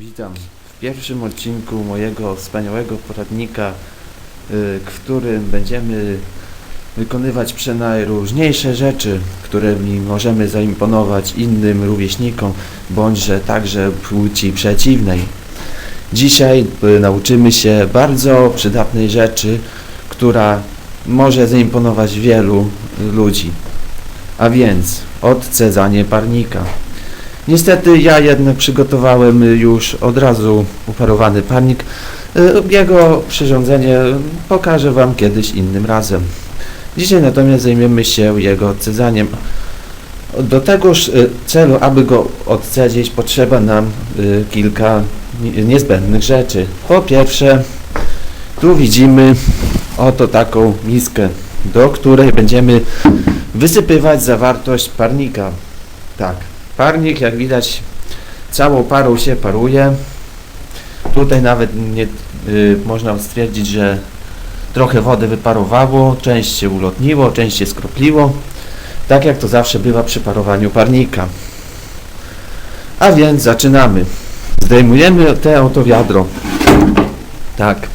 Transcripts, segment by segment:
Witam w pierwszym odcinku mojego wspaniałego poradnika, y, w którym będziemy wykonywać przenajróżniejsze rzeczy, którymi możemy zaimponować innym rówieśnikom, bądźże także płci przeciwnej. Dzisiaj y, nauczymy się bardzo przydatnej rzeczy, która może zaimponować wielu y, ludzi, a więc odcedzanie parnika. Niestety ja jednak przygotowałem już od razu uparowany parnik. Y, Jego przyrządzenie pokażę Wam kiedyś innym razem. Dzisiaj natomiast zajmiemy się jego odcedzaniem. Do tegoż y, celu, aby go odcedzić, potrzeba nam y, kilka ni- niezbędnych rzeczy. Po pierwsze, tu widzimy oto taką miskę, do której będziemy wysypywać zawartość parnika. Tak. Parnik, jak widać, całą parą się paruje. Tutaj nawet nie, y, można stwierdzić, że trochę wody wyparowało, część się ulotniło, część się skropliło. Tak jak to zawsze bywa przy parowaniu parnika. A więc zaczynamy. Zdejmujemy te oto wiadro. Tak.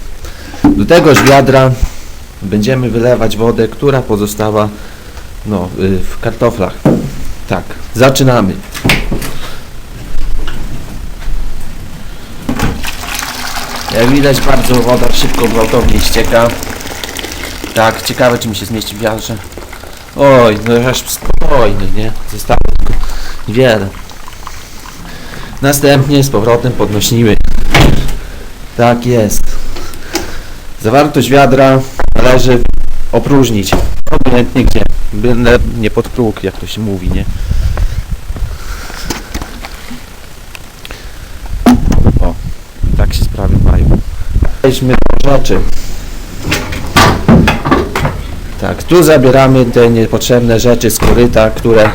Do tegoż wiadra będziemy wylewać wodę, która pozostała no, y, w kartoflach. Tak, zaczynamy. Jak widać bardzo woda szybko, gwałtownie ścieka. Tak, ciekawe czy mi się zmieści w wiadrze. Oj, no aż spokojnie, nie? Zostało tylko niewiele. Następnie z powrotem podnosimy. Tak jest. Zawartość wiadra należy opróżnić. Obojętnie gdzie. Byle nie pod próg, jak to się mówi, nie? O, tak się sprawy mają. Weźmy do rzeczy. Tak, tu zabieramy te niepotrzebne rzeczy z koryta, które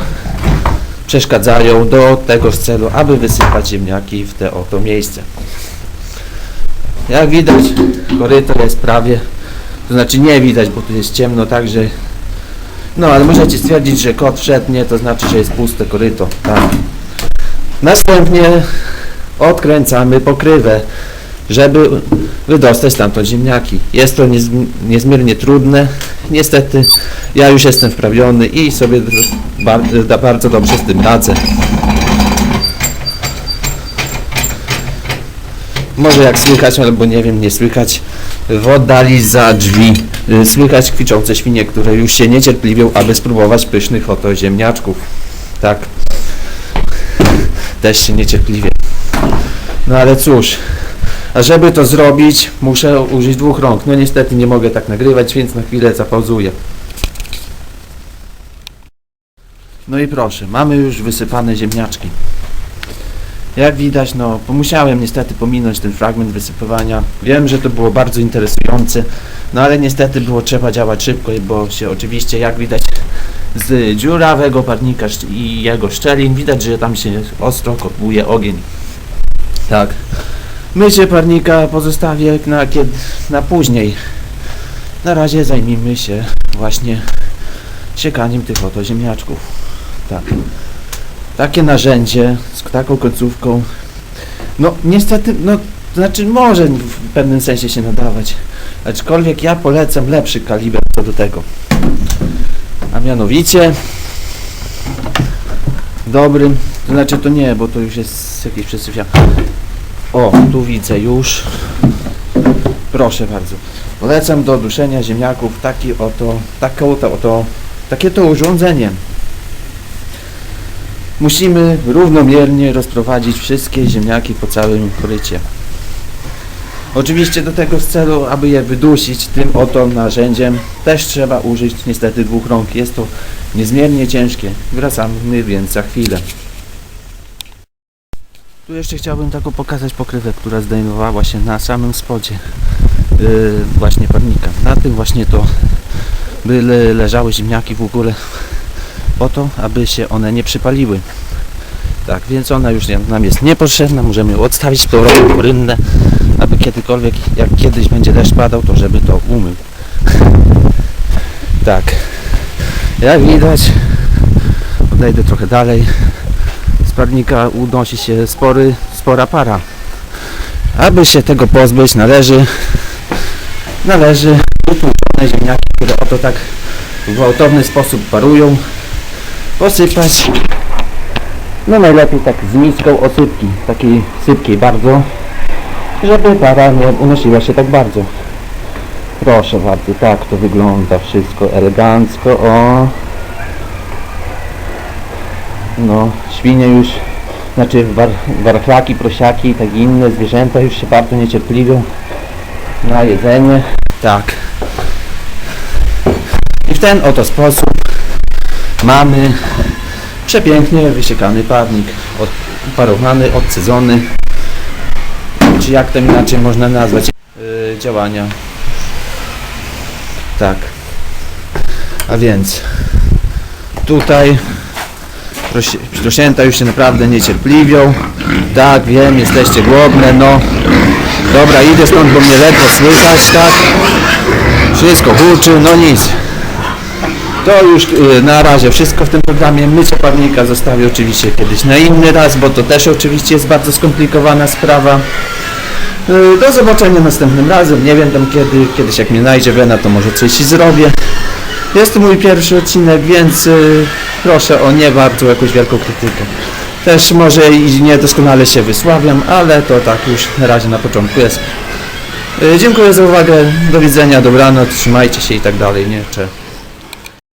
przeszkadzają do tego celu, aby wysypać ziemniaki w te oto miejsce. Jak widać, koryto jest prawie, to znaczy nie widać, bo tu jest ciemno, także no, ale możecie stwierdzić, że kot wszedł, nie, to znaczy, że jest puste koryto. Tak. Następnie odkręcamy pokrywę, żeby wydostać stamtąd ziemniaki. Jest to niez, niezmiernie trudne. Niestety ja już jestem wprawiony i sobie bardzo dobrze z tym radzę. Może jak słychać, albo nie wiem, nie słychać, w oddali za drzwi y, słychać kwiczące świnie, które już się niecierpliwią, aby spróbować pysznych oto ziemniaczków. Tak. Też się niecierpliwie. No ale cóż, a żeby to zrobić, muszę użyć dwóch rąk. No niestety nie mogę tak nagrywać, więc na chwilę zapauzuję. No i proszę, mamy już wysypane ziemniaczki. Jak widać, no musiałem niestety pominąć ten fragment wysypywania. Wiem, że to było bardzo interesujące, no ale niestety było trzeba działać szybko, bo się oczywiście, jak widać, z dziurawego parnika i jego szczelin widać, że tam się ostro kotłuje ogień. Tak. Mycie parnika pozostawię na, kiedy, na później. Na razie zajmijmy się właśnie siekaniem tych oto ziemniaczków. Tak. Takie narzędzie z taką końcówką. No niestety, no to znaczy może w pewnym sensie się nadawać. Aczkolwiek ja polecam lepszy kaliber co do tego. A mianowicie dobrym, to znaczy to nie, bo to już jest jakieś przesyfiane. O, tu widzę już. Proszę bardzo. Polecam do duszenia ziemniaków taki oto, taką to oto, takie to urządzenie. Musimy równomiernie rozprowadzić wszystkie ziemniaki po całym korycie. Oczywiście do tego celu, aby je wydusić tym oto narzędziem, też trzeba użyć niestety dwóch rąk. Jest to niezmiernie ciężkie. Wracamy więc za chwilę. Tu jeszcze chciałbym taką pokazać pokrywę, która zdejmowała się na samym spodzie yy, właśnie parnika. Na tym właśnie to by le, leżały ziemniaki w ogóle po to, aby się one nie przypaliły. Tak, więc ona już nam jest niepotrzebna, możemy ją odstawić z powrotem w aby kiedykolwiek, jak kiedyś będzie deszcz padał, to żeby to umył. Tak, jak widać, odejdę trochę dalej, z parnika unosi się spory, spora para. Aby się tego pozbyć, należy należy utłuczone ziemniaki, które oto tak w gwałtowny sposób parują, posypać. No najlepiej tak z miską osypki, takiej sypkiej bardzo, żeby para nie unosiła się tak bardzo. Proszę bardzo, tak to wygląda wszystko elegancko, o. No, świnie już, znaczy war, warchlaki, prosiaki i tak inne zwierzęta już się bardzo niecierpliwią na jedzenie. Tak. I w ten oto sposób mamy przepięknie wysiekany parnik, od, uparowany, odcydzony, czy jak to inaczej można nazwać, yy, działania. Tak. A więc tutaj prosi- prosięta już się naprawdę niecierpliwią. Tak, wiem, jesteście głodne, no. Dobra, idę stąd, bo mnie ledwo słychać, tak? Wszystko huczy, no nic. To już y, na razie wszystko w tym programie. Mycie parnika zostawię oczywiście kiedyś na inny raz, bo to też oczywiście jest bardzo skomplikowana sprawa. Y, Do zobaczenia następnym razem. Nie wiem tam kiedy, kiedyś jak mnie najdzie wena, to może coś zrobię. Jest to mój pierwszy odcinek, więc y, proszę o nie bardzo jakąś wielką krytykę. Też może i niedoskonale się wysławiam, ale to tak już na razie na początku jest. Dziękuję za uwagę, do widzenia, dobranoc, trzymajcie się i tak dalej, nie? Cze.